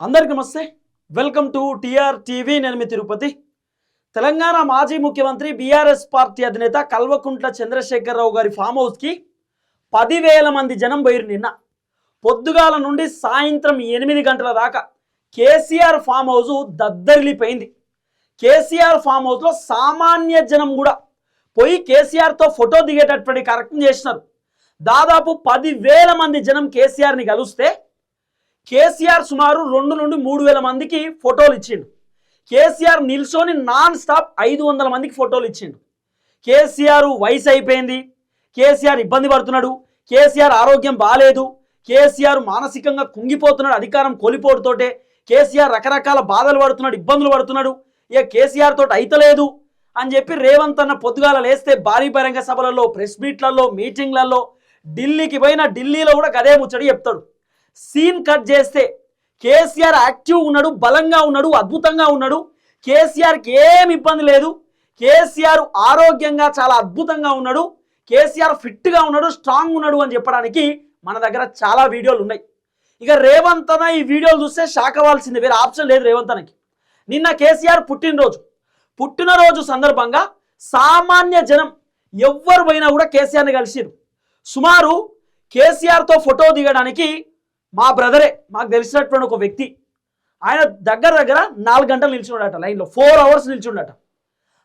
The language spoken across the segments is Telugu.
అందరికి నమస్తే. వెల్కమ్ టు టిఆర్ టీవీ నేను మీ తిరుపతి. తెలంగాణ మాజీ ముఖ్యమంత్రి బీఆర్ఎస్ పార్టీ అధినేత కల్వకుంట్ల చంద్రశేఖరరావు గారి ఫామ్ హౌస్కి పదివేల మంది జనం పోయిరు నిన్న. పొద్దుగాల నుండి సాయంత్రం ఎనిమిది గంటల దాకా కేసీఆర్ ఫామ్ హౌస్ దద్దరిలిపోయింది కేసీఆర్ ఫామ్ హౌస్లో సామాన్య జనం కూడా పోయి కేసీఆర్తో ఫోటో దిగేటటువంటి కార్యక్రమం చేసినారు. దాదాపు పదివేల మంది జనం కేసీఆర్ని కలిస్తే కేసీఆర్ సుమారు రెండు నుండి మూడు వేల మందికి ఫోటోలు ఇచ్చిండు. కేసీఆర్ నిల్చొని నాన్ స్టాప్ ఐదు వందల మందికి ఫోటోలు ఇచ్చిండు. కేసీఆర్ వయసు అయిపోయింది. కేసీఆర్ ఇబ్బంది పడుతున్నాడు. కేసీఆర్ ఆరోగ్యం బాగాలేదు కేసీఆర్ మానసికంగా కుంగిపోతున్నాడు అధికారం కోల్పోవడంతోటే కేసీఆర్ రకరకాల బాధలు పడుతున్నాడు ఇబ్బందులు పడుతున్నాడు. ఇక కేసీఆర్ తోటి అయితలేదు అని చెప్పి రేవంత్ అన్న పొద్దుగాల లేస్తే భారీ బహిరంగ సభలలో ప్రెస్ మీట్లలో మీటింగ్లలో ఢిల్లీకి పోయిన ఢిల్లీలో కూడా గదే ముచ్చడి చెప్తాడు. సీన్ కట్ చేస్తే కేసీఆర్ యాక్టివ్ ఉన్నాడు బలంగా ఉన్నాడు అద్భుతంగా ఉన్నాడు. కేసీఆర్కి ఏమి ఇబ్బంది లేదు. కేసీఆర్ ఆరోగ్యంగా చాలా అద్భుతంగా ఉన్నాడు. కేసీఆర్ ఫిట్గా ఉన్నాడు స్ట్రాంగ్ ఉన్నాడు అని చెప్పడానికి మన దగ్గర చాలా వీడియోలు ఉన్నాయి. ఇక రేవంత్ అన్న ఈ వీడియోలు చూస్తే షాక్ అవ్వాల్సింది వేరే ఆప్షన్ లేదు రేవంత్ అన్నకి. నిన్న కేసీఆర్ పుట్టినరోజు. పుట్టినరోజు సందర్భంగా సామాన్య జనం ఎవ్వరు పోయినా కూడా కేసీఆర్ని కలిసిరు సుమారు కేసీఆర్తో ఫోటో దిగడానికి మా బ్రదరే మాకు తెలిసినటువంటి ఒక వ్యక్తి. ఆయన దగ్గర దగ్గర నాలుగు గంటలు నిల్చున్నాడట లైన్లో. ఫోర్ అవర్స్ నిల్చుండట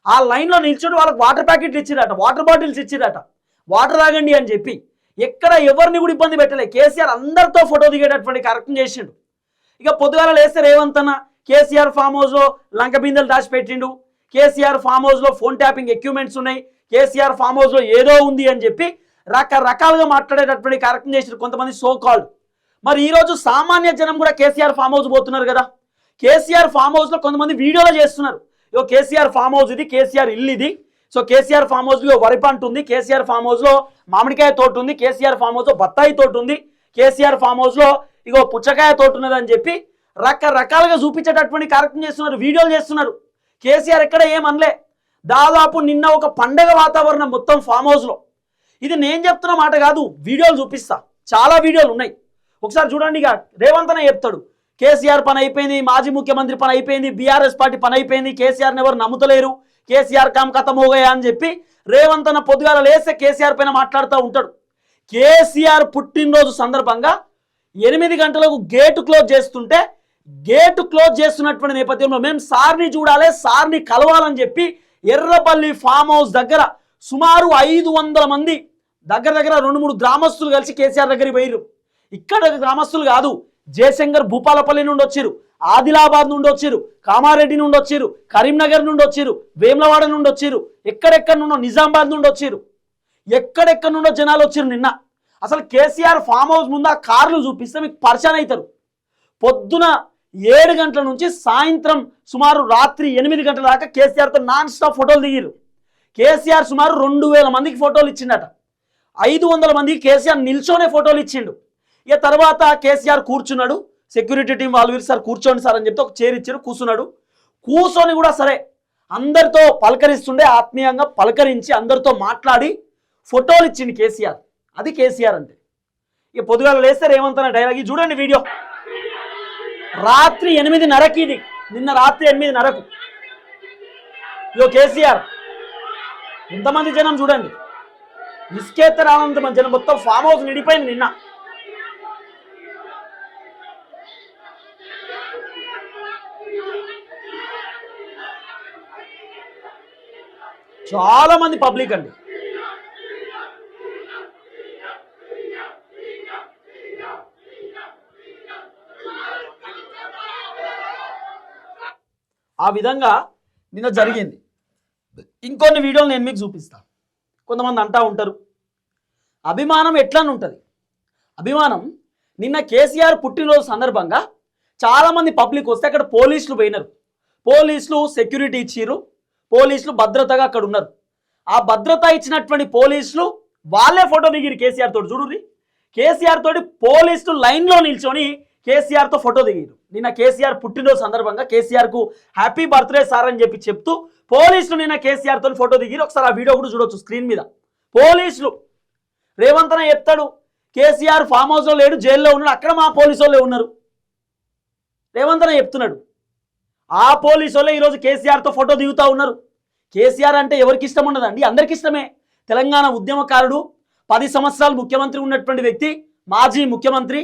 ఆ లైన్లో నిల్చుండి వాళ్ళకి వాటర్ ప్యాకెట్లు ఇచ్చిరట వాటర్ బాటిల్స్ ఇచ్చిరట వాటర్ తాగండి అని చెప్పి ఎక్కడ ఎవరిని కూడా ఇబ్బంది పెట్టలే. కేసీఆర్ అందరితో ఫోటో దిగేటటువంటి కార్యక్రమం చేసిండు. ఇక పొద్దుగాల లేస్తే రేవంత్ కేసీఆర్ ఫామ్ హౌస్లో లంక బిందెలు దాచిపెట్టిండు. కేసీఆర్ ఫామ్ హౌస్లో ఫోన్ ట్యాపింగ్ ఎక్విప్మెంట్స్ ఉన్నాయి. కేసీఆర్ ఫామ్ హౌస్లో ఏదో ఉంది అని చెప్పి రకరకాలుగా మాట్లాడేటటువంటి కార్యక్రమం చేసిండు కొంతమంది సో కాల్డ్ మరి ఈరోజు సామాన్య జనం కూడా కేసీఆర్ ఫామ్ హౌస్ పోతున్నారు కదా. కేసీఆర్ ఫామ్ హౌస్లో కొంతమంది వీడియోలో చేస్తున్నారు. ఇగో కేసీఆర్ ఫామ్ హౌస్ ఇది కేసీఆర్ ఇల్లు ఇది. సో కేసీఆర్ ఫామ్ హౌస్లో వరి పంట ఉంది కేసీఆర్ ఫామ్ హౌస్లో మామిడికాయ తోట ఉంది కేసీఆర్ ఫామ్ హౌస్లో బత్తాయి తోట ఉంది కేసీఆర్ ఫామ్ హౌస్లో ఇగో పుచ్చకాయ తోట ఉన్నదని చెప్పి రకరకాలుగా చూపించేటటువంటి కార్యక్రమం చేస్తున్నారు వీడియోలు చేస్తున్నారు. కేసీఆర్ ఎక్కడ ఏమనలే దాదాపు నిన్న ఒక పండగ వాతావరణం మొత్తం ఫామ్ హౌస్లో. ఇది నేను చెప్తున్న మాట కాదు వీడియోలు చూపిస్తా. చాలా వీడియోలు ఉన్నాయి. ఒకసారి చూడండి ఇక. రేవంత్ అనే చెప్తాడు. కేసీఆర్ పని అయిపోయింది మాజీ ముఖ్యమంత్రి పని అయిపోయింది బీఆర్ఎస్ పార్టీ పని అయిపోయింది కేసీఆర్ని ఎవరు నమ్ముతలేరు కేసీఆర్ కామ్ కథం హోగయా అని చెప్పి రేవంత్ అన్న పొద్దుగాల లేస్తే కేసీఆర్ పైన మాట్లాడుతూ ఉంటాడు. కేసీఆర్ పుట్టినరోజు సందర్భంగా ఎనిమిది గంటలకు గేటు క్లోజ్ చేస్తుంటే గేటు క్లోజ్ చేస్తున్నటువంటి నేపథ్యంలో మేము సార్ని చూడాలి సార్ని కలవాలని చెప్పి ఎర్రపల్లి ఫామ్ హౌస్ దగ్గర సుమారు ఐదు వందల మంది దగ్గర దగ్గర రెండు మూడు గ్రామస్తులు కలిసి కేసీఆర్ దగ్గరికి పోయిర్రు. ఇక్కడ గ్రామస్తులు కాదు జయశంకర్ భూపాలపల్లి నుండి వచ్చిరు ఆదిలాబాద్ నుండి వచ్చిరు కామారెడ్డి నుండి వచ్చిరు కరీంనగర్ నుండి వచ్చిరు వేములవాడ నుండి వచ్చిరు ఎక్కడెక్కడ నుండో నిజామాబాద్ నుండి వచ్చిరు ఎక్కడెక్కడ నుండో జనాలు వచ్చిరు నిన్న. అసలు కేసీఆర్ ఫామ్ హౌస్ ముందు ఆ కార్లు చూపిస్తే మీకు పరిచయం అవుతారు పొద్దున ఏడు గంటల నుంచి సాయంత్రం సుమారు రాత్రి ఎనిమిది గంటల దాకా కేసీఆర్తో నాన్ స్టాప్ ఫోటోలు దిగిరు కేసీఆర్ సుమారు రెండు వేల మందికి ఫోటోలు ఇచ్చిండట. ఐదు వందల మందికి కేసీఆర్ నిల్చోనే ఫోటోలు ఇచ్చిండు. ఇక తర్వాత కేసీఆర్ కూర్చున్నాడు. సెక్యూరిటీ టీం వాళ్ళు వీళ్ళు సార్ కూర్చోండి సార్ అని చెప్తే ఒక చైర్ ఇచ్చారు కూర్చున్నాడు. కూర్చొని కూడా సరే అందరితో పలకరిస్తుండే ఆత్మీయంగా పలకరించి అందరితో మాట్లాడి ఫోటోలు ఇచ్చింది కేసీఆర్. అది కేసీఆర్ అంటే ఇక పొద్దుగాల లేస్తే రేవంత్ డైలాగ్ చూడండి వీడియో రాత్రి ఎనిమిదిన్నరకి ఇది. నిన్న రాత్రి ఎనిమిదిన్నరకు. ఇదో కేసీఆర్. ఇంతమంది జనం చూడండి. ఇసుకేత్తర జనం. మొత్తం ఫామ్ హౌస్ నిండిపోయింది నిన్న. చాలా మంది పబ్లిక్ అండి. ఆ విధంగా నిన్న జరిగింది. ఇంకొన్ని వీడియోలు నేను మీకు చూపిస్తాను కొంతమంది అంటా ఉంటారు. అభిమానం ఎట్లని ఉంటుంది? అభిమానం నిన్న కేసీఆర్ పుట్టినరోజు సందర్భంగా చాలామంది పబ్లిక్ వస్తే అక్కడ పోలీసులు పోయినారు. పోలీసులు సెక్యూరిటీ ఇచ్చిర్రు. పోలీసులు భద్రతగా అక్కడ ఉన్నారు. ఆ భద్రత ఇచ్చినటువంటి పోలీసులు వాళ్ళే ఫోటో దిగిరు కేసీఆర్ తోటి చూడుర్రి. కేసీఆర్ తోటి పోలీసులు లైన్లో నిల్చొని కేసీఆర్తో ఫోటో దిగిరు. నిన్న కేసీఆర్ పుట్టినరోజు సందర్భంగా కేసీఆర్కు హ్యాపీ బర్త్డే సార్ అని చెప్పి చెప్తూ పోలీసులు నిన్న కేసీఆర్ తోటి ఫోటో దిగిరు. ఒకసారి ఆ వీడియో కూడా చూడొచ్చు స్క్రీన్ మీద. పోలీసులు రేవంత్ అన్న చెప్తాడు కేసీఆర్ ఫామ్ హౌస్లో లేడు జైల్లో ఉన్నాడు అక్కడ మా పోలీసు వాళ్ళే ఉన్నారు. రేవంత్ అన్న చెప్తున్నాడు ఆ పోలీసు వాళ్ళే ఈరోజు కేసీఆర్తో ఫోటో దిగుతూ ఉన్నారు. కేసీఆర్ అంటే ఎవరికి ఇష్టం ఉండదండి? అందరికి ఇష్టమే. తెలంగాణ ఉద్యమకారుడు పది సంవత్సరాలు ముఖ్యమంత్రి ఉన్నటువంటి వ్యక్తి మాజీ ముఖ్యమంత్రి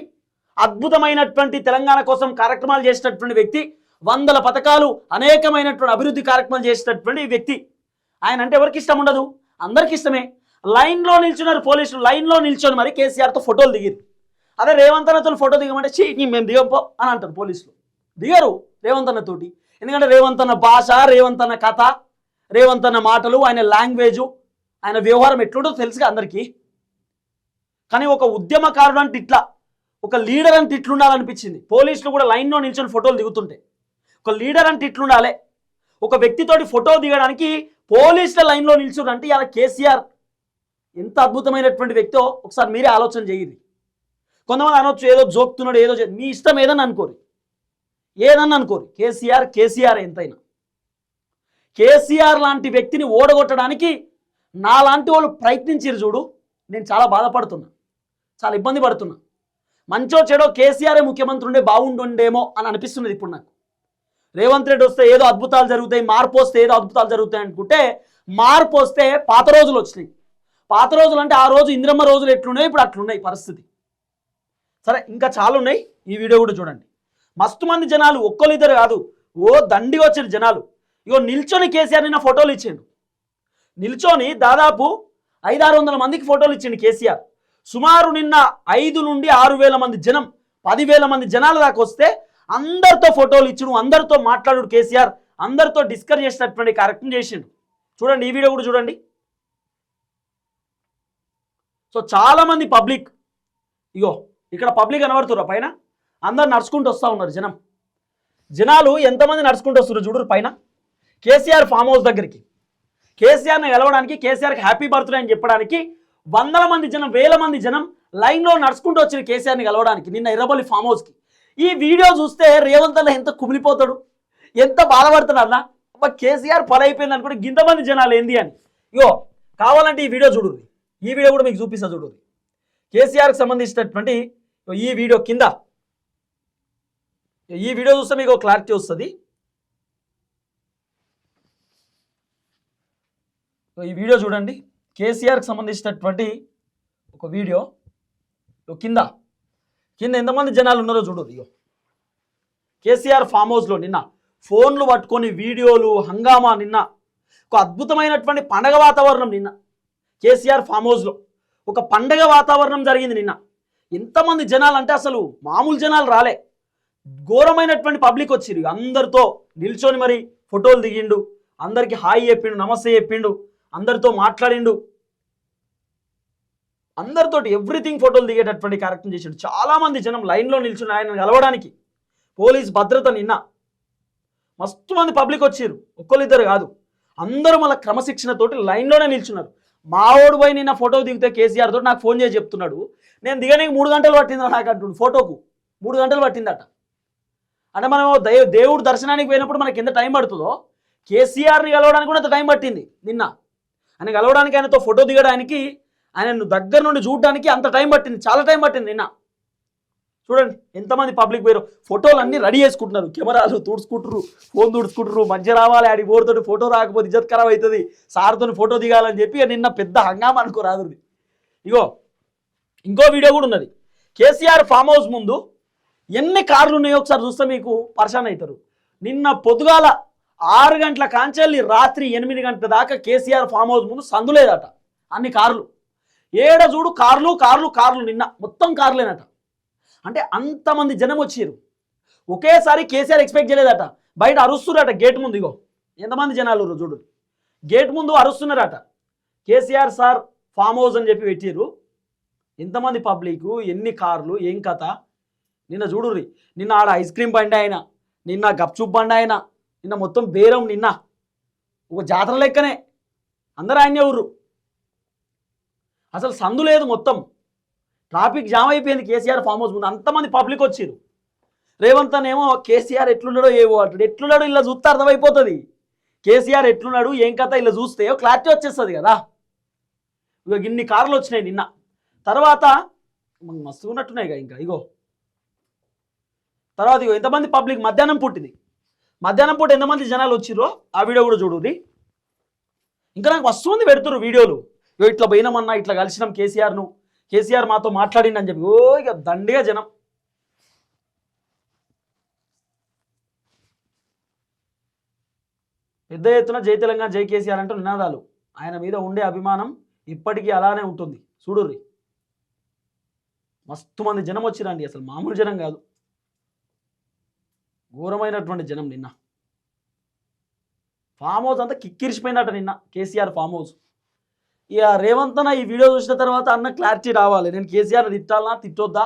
అద్భుతమైనటువంటి తెలంగాణ కోసం కార్యక్రమాలు చేసినటువంటి వ్యక్తి వందల పథకాలు అనేకమైనటువంటి అభివృద్ధి కార్యక్రమాలు చేసినటువంటి వ్యక్తి. ఆయన అంటే ఎవరికి ఇష్టం ఉండదు? అందరికి ఇష్టమే. లైన్లో నిల్చున్నారు పోలీసులు లైన్లో నిల్చొని మరి కేసీఆర్తో ఫోటోలు దిగిరు. అదే రేవంత్ అన్నతో ఫోటో దిగమంటే చీ మేము దిగంపో అని అంటారు పోలీసులు. దిగరు. రేవంత్ అన్నతోటి ఎందుకంటే రేవంత్ అన్న భాష రేవంత్ అన్న కథ రేవంత్ అన్న మాటలు ఆయన లాంగ్వేజు ఆయన వ్యవహారం ఎట్లుంటో తెలుసుగా అందరికీ. కానీ ఒక ఉద్యమకారుడు అంటే ఇట్లా ఒక లీడర్ అంటే ఇట్లుండాలనిపించింది. పోలీసులు కూడా లైన్లో నిల్చొని ఫోటోలు దిగుతుంటే. ఒక లీడర్ అంటే ఇట్లుండాలి. ఒక వ్యక్తితోటి ఫోటో దిగడానికి పోలీసుల లైన్లో నిల్చున్నారు అంటే ఇలా కేసీఆర్ ఎంత అద్భుతమైనటువంటి వ్యక్తో ఒకసారి మీరే ఆలోచన చేయండి. కొంతమంది అనొచ్చు ఏదో జోక్తున్నాడు ఏదో మీ ఇష్టం ఏదని అనుకోరు. ఏదన్నా అనుకోరు. కేసీఆర్ కేసీఆర్ ఎంతైనా. కేసీఆర్ లాంటి వ్యక్తిని ఓడగొట్టడానికి నాలాంటి వాళ్ళు ప్రయత్నించారు చూడు. నేను చాలా బాధపడుతున్నా. చాలా ఇబ్బంది పడుతున్నా. మంచో చెడో కేసీఆరే ముఖ్యమంత్రి ఉండే బాగుండుండేమో అని అనిపిస్తున్నది ఇప్పుడు నాకు. రేవంత్ రెడ్డి వస్తే ఏదో అద్భుతాలు జరుగుతాయి మార్పు వస్తే ఏదో అద్భుతాలు జరుగుతాయి అనుకుంటే మార్పు వస్తే పాత రోజులు వచ్చినాయి. పాత రోజులు అంటే ఆ రోజు ఇంద్రమ్మ రోజులు ఎట్లున్నాయి ఇప్పుడు అట్లున్నాయి పరిస్థితి. సరే ఇంకా చాలా ఉన్నాయి ఈ వీడియో కూడా చూడండి. మస్తు మంది జనాలు ఒక్కరిద్దరు కాదు ఓ దండిగా వచ్చిన జనాలు. ఇగో నిల్చొని కేసీఆర్ నిన్న ఫోటోలు ఇచ్చిండు. నిల్చొని దాదాపు ఐదారు వందల మందికి ఫోటోలు ఇచ్చిండు కేసీఆర్. సుమారు నిన్న ఐదు నుండి ఆరు వేల మంది జనం పదివేల మంది జనాల దాకా వస్తే అందరితో ఫోటోలు ఇచ్చుడు అందరితో మాట్లాడు కేసీఆర్ అందరితో డిస్కస్ చేసినటువంటి కార్యక్రమం చేసిండు. చూడండి ఈ వీడియో కూడా చూడండి. సో చాలా మంది పబ్లిక్ ఇగో ఇక్కడ పబ్లిక్ కనబడుతుర్రా పైన? అందరు నడుచుకుంటూ వస్తూ ఉన్నారు జనం. జనాలు ఎంతమంది నడుచుకుంటూ వస్తున్నారు చూడరు పైన? కేసీఆర్ ఫామ్ హౌస్ దగ్గరికి. కేసీఆర్ని కలవడానికి కేసీఆర్కి హ్యాపీ బర్త్డే అని చెప్పడానికి వందల మంది జనం వేల మంది జనం లైన్లో నడుచుకుంటూ వచ్చిన కేసీఆర్ని కలవడానికి నిన్న ఎర్రబల్లి ఫామ్ హౌస్కి. ఈ వీడియో చూస్తే రేవంత్ అన్న ఎంత కుమిలిపోతాడు? ఎంత బాధపడుతున్నాడు అన్న? అబ్బా కేసీఆర్ పలైపోయింది అనుకుంటే గింతమంది జనాలు ఏంది అని. ఇగో కావాలంటే ఈ వీడియో చూడు ఈ వీడియో కూడా మీకు చూపిస్తా చూడుది కేసీఆర్కి సంబంధించినటువంటి ఈ వీడియో కింద ఈ వీడియో చూస్తే మీకు క్లారిటీ వస్తుంది. ఈ వీడియో చూడండి. కేసీఆర్కి సంబంధించినటువంటి ఒక వీడియో. కింద. కింద ఎంతమంది జనాలు ఉన్నారో చూడు ఇగో. కేసీఆర్ ఫామ్ హౌస్లో నిన్న ఫోన్లు పట్టుకొని వీడియోలు హంగామా నిన్న. ఒక అద్భుతమైనటువంటి పండగ వాతావరణం నిన్న. కేసీఆర్ ఫామ్ హౌస్లో ఒక పండగ వాతావరణం జరిగింది నిన్న. ఎంతమంది జనాలు అంటే అసలు మామూలు జనాలు రాలే. ఘోరమైనటువంటి పబ్లిక్ వచ్చిరు అందరితో నిల్చొని మరి ఫోటోలు దిగిండు. అందరికి హాయ్ చెప్పిండు నమస్తే చెప్పిండు. అందరితో మాట్లాడిండు. అందరితో ఎవ్రీథింగ్ ఫోటోలు దిగేటటువంటి కార్యక్రమం చేసిండు. చాలామంది జనం లైన్లో నిల్చుని ఆయన కలవడానికి పోలీస్ భద్రత నిన్న మస్తు మంది పబ్లిక్ వచ్చిర్రు. ఒక్కరిద్దరు కాదు. అందరూ మళ్ళీ క్రమశిక్షణతోటి లైన్లోనే నిల్చున్నారు. మావోడు పోయి నిన్న ఫోటో దిగితే కేసీఆర్ తోటి నాకు ఫోన్ చేసి చెప్తున్నాడు. నేను దిగడానికి మూడు గంటలు పట్టిందా నాకు అంటుండు ఫోటోకు. మూడు గంటలు పట్టిందట. అంటే మనం దే దేవుడు దర్శనానికి పోయినప్పుడు మనకి ఎంత టైం పడుతుందో? కేసీఆర్ని కలవడానికి కూడా అంత టైం పట్టింది నిన్న. ఆయన కలవడానికి ఆయనతో ఫోటో దిగడానికి ఆయనను దగ్గర నుండి చూడడానికి అంత టైం పట్టింది. చాలా టైం పట్టింది నిన్న. చూడండి ఎంతమంది పబ్లిక్ పోయారు ఫోటోలు అన్నీ రెడీ చేసుకుంటున్నారు. కెమెరాలు తుడుచుకుంటారు ఫోన్ తుడుచుకుంటారు మంచి రావాలి ఆడి బోర్తో ఫోటో రాకపోతే ఇజ్జత్ ఖరాబ్ అవుతుంది. సార్తో ఫోటో దిగాలని చెప్పి నిన్న పెద్ద హంగామా అనుకో రాదు ఇగో ఇంకో వీడియో కూడా ఉన్నది. కేసీఆర్ ఫామ్ హౌస్ ముందు ఎన్ని కార్లు ఉన్నాయో ఒకసారి చూస్తే మీకు పర్షాన్ అవుతారు. నిన్న పొద్దుగాల ఆరు గంటల కాంచెల్లి రాత్రి ఎనిమిది గంటల దాకా కేసీఆర్ ఫామ్ హౌస్ ముందు సందు లేదట. అన్ని కార్లు. ఏడ చూడు కార్లు కార్లు కార్లు నిన్న. మొత్తం కార్లేనట. అంటే అంతమంది జనం వచ్చారు ఒకేసారి కేసీఆర్ ఎక్స్పెక్ట్ చేయలేదట. బయట అరుస్తున్నారట గేట్ ముందు ఇగో. ఎంతమంది జనాలు చూడు. గేట్ ముందు అరుస్తున్నారట. కేసీఆర్ సార్ ఫామ్ హౌస్ అని చెప్పి పెట్టిర్రు. ఎంతమంది పబ్లిక్ ఎన్ని కార్లు? ఏం కథ? నిన్న చూడుర్రి నిన్న ఆడ ఐస్ క్రీమ్ బండి ఆయన నిన్న గప్చూప్ బండి ఆయన నిన్న మొత్తం బేరం నిన్న. ఒక జాతర లెక్కనే. అందరూ ఆయనే ఊర్రు. అసలు సందు లేదు మొత్తం. ట్రాఫిక్ జామ్ అయిపోయింది కేసీఆర్ ఫామ్ హౌస్ ముందు. అంతమంది పబ్లిక్ వచ్చారు రేవంత్ అనేమో కేసీఆర్ ఎట్లున్నాడో ఏవో అంటాడు. ఎట్లున్నాడో ఇలా చూస్తే అర్థమైపోతుంది. కేసీఆర్ ఎట్లున్నాడు ఏం కథ ఇలా చూస్తే క్లారిటీ వచ్చేస్తుంది కదా. ఇక ఇన్ని కార్లు వచ్చినాయి నిన్న. తర్వాత మనకు మస్తు ఉన్నట్టున్నాయి ఇక ఇంకా. ఇగో. తర్వాత ఇగో ఎంతమంది పబ్లిక్ మధ్యాహ్నం పుట్టింది మధ్యాహ్నం పూట ఎంతమంది జనాలు వచ్చిర్రో ఆ వీడియో కూడా చూడుది ఇంకా నాకు వస్తుంది పెడుతురు వీడియోలు. ఇగో ఇట్లా పోయినామన్నా ఇట్లా కలిసినాం కేసీఆర్ను. కేసీఆర్ మాతో మాట్లాడిండి అని చెప్పి. ఓ ఇక దండిగా జనం. పెద్ద ఎత్తున జై తెలంగాణ జై కేసీఆర్ అంటూ నినాదాలు. ఆయన మీద ఉండే అభిమానం ఇప్పటికీ అలానే ఉంటుంది. చూడుర్రి. మస్తు మంది జనం వచ్చిరండి అసలు మామూలు జనం కాదు. ఘోరమైనటువంటి జనం నిన్న. ఫామ్ హౌస్ అంతా కిక్కిరిసిపోయిందట నిన్న కేసీఆర్ ఫామ్ హౌస్ ఇక రేవంత్ అన్న ఈ వీడియో చూసిన తర్వాత అన్న క్లారిటీ రావాలి. నేను కేసీఆర్ తిట్టాలనా తిట్టొద్దా?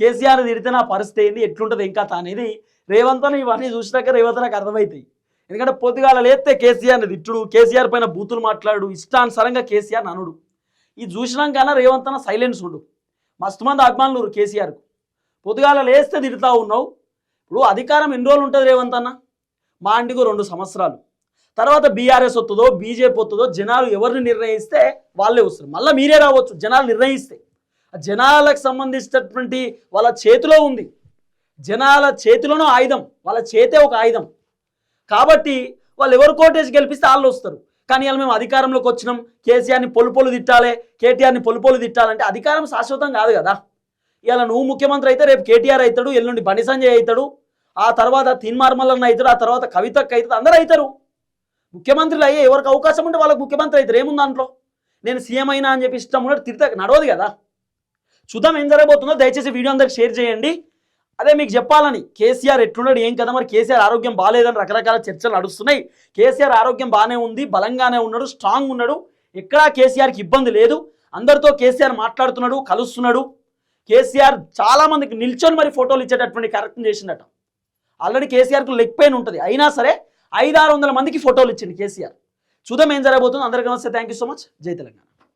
కేసీఆర్ తిడితే నా పరిస్థితి ఏంది? ఎట్లుంటుంది? ఇంకా అనేది రేవంత్ అన్న ఇవన్నీ చూసినాక రేవంత్ నాకు అర్థమవుతాయి ఎందుకంటే పొద్దుగాల లేస్తే కేసీఆర్ని తిట్టుడు కేసీఆర్ పైన బూతులు మాట్లాడు ఇష్టానుసారంగా కేసీఆర్ అనుడు. ఇది చూసినాకన్నా రేవంత్ అన్న సైలెన్స్ ఉండు. మస్తు మంది అభిమానులు కేసీఆర్కు. పొద్దుగాల లేస్తే తిడతా ఉన్నావు ఇప్పుడు అధికారం ఎన్ని రోజులు ఉంటుంది రేవంత్ అన్న? మా ఇంటికి రెండు సంవత్సరాలు. తర్వాత బీఆర్ఎస్ వస్తుందో బీజేపీ వస్తుందో జనాలు ఎవరిని నిర్ణయిస్తే వాళ్ళే వస్తారు. మళ్ళీ మీరే రావచ్చు జనాలు నిర్ణయిస్తే. జనాలకు సంబంధించినటువంటి వాళ్ళ చేతిలో ఉంది. జనాల చేతిలోనూ ఆయుధం వాళ్ళ చేతే ఒక ఆయుధం. కాబట్టి వాళ్ళు ఎవరు కోటేజ్ గెలిపిస్తే వాళ్ళు వస్తారు. కానీ వాళ్ళు మేము అధికారంలోకి వచ్చినాం. కేసీఆర్ని పొలు తిట్టాలి కేటీఆర్ని పొలు తిట్టాలంటే అధికారం శాశ్వతం కాదు కదా. ఇలా నువ్వు ముఖ్యమంత్రి అయితే రేపు కేటీఆర్ అవుతాడు ఎల్లుండి బండి సంజయ్ అవుతాడు ఆ తర్వాత తిన్మార్మల్లన్న అవుతాడు ఆ తర్వాత కవితకు అవుతుంది అందరూ అవుతారు. ముఖ్యమంత్రులు అయ్యే ఎవరికి అవకాశం ఉంటే వాళ్ళకి ముఖ్యమంత్రి అవుతారు. ఏముంది దాంట్లో? నేను సీఎం అయినా అని చెప్పి ఇష్టం ఉన్నట్టు తిరితే నడవదు కదా. చూద్దాం ఏం జరగబోతుందో దయచేసి వీడియో అందరికి షేర్ చేయండి. అదే మీకు చెప్పాలని కేసీఆర్ ఎట్లున్నాడు ఏం కదా మరి కేసీఆర్ ఆరోగ్యం బాగాలేదని రకరకాల చర్చలు నడుస్తున్నాయి. కేసీఆర్ ఆరోగ్యం బాగానే ఉంది బలంగానే ఉన్నాడు స్ట్రాంగ్ ఉన్నాడు. ఎక్కడా కేసీఆర్కి ఇబ్బంది లేదు. అందరితో కేసీఆర్ మాట్లాడుతున్నాడు కలుస్తున్నాడు. కేసీఆర్ చాలా మందికి నిల్చొని మరి ఫోటోలు ఇచ్చేటటువంటి కార్యక్రమం చేసిండట. ఆల్రెడీ కేసీఆర్కు లెగ్ పెయిన్ ఉంటుంది. అయినా సరే ఐదు వందల మందికి ఫోటోలు ఇచ్చింది కేసీఆర్. చూద్దాం ఏం జరగబోతుంది. అందరికీ నమస్తే. థ్యాంక్ యూ సో మచ్ జై తెలంగాణ.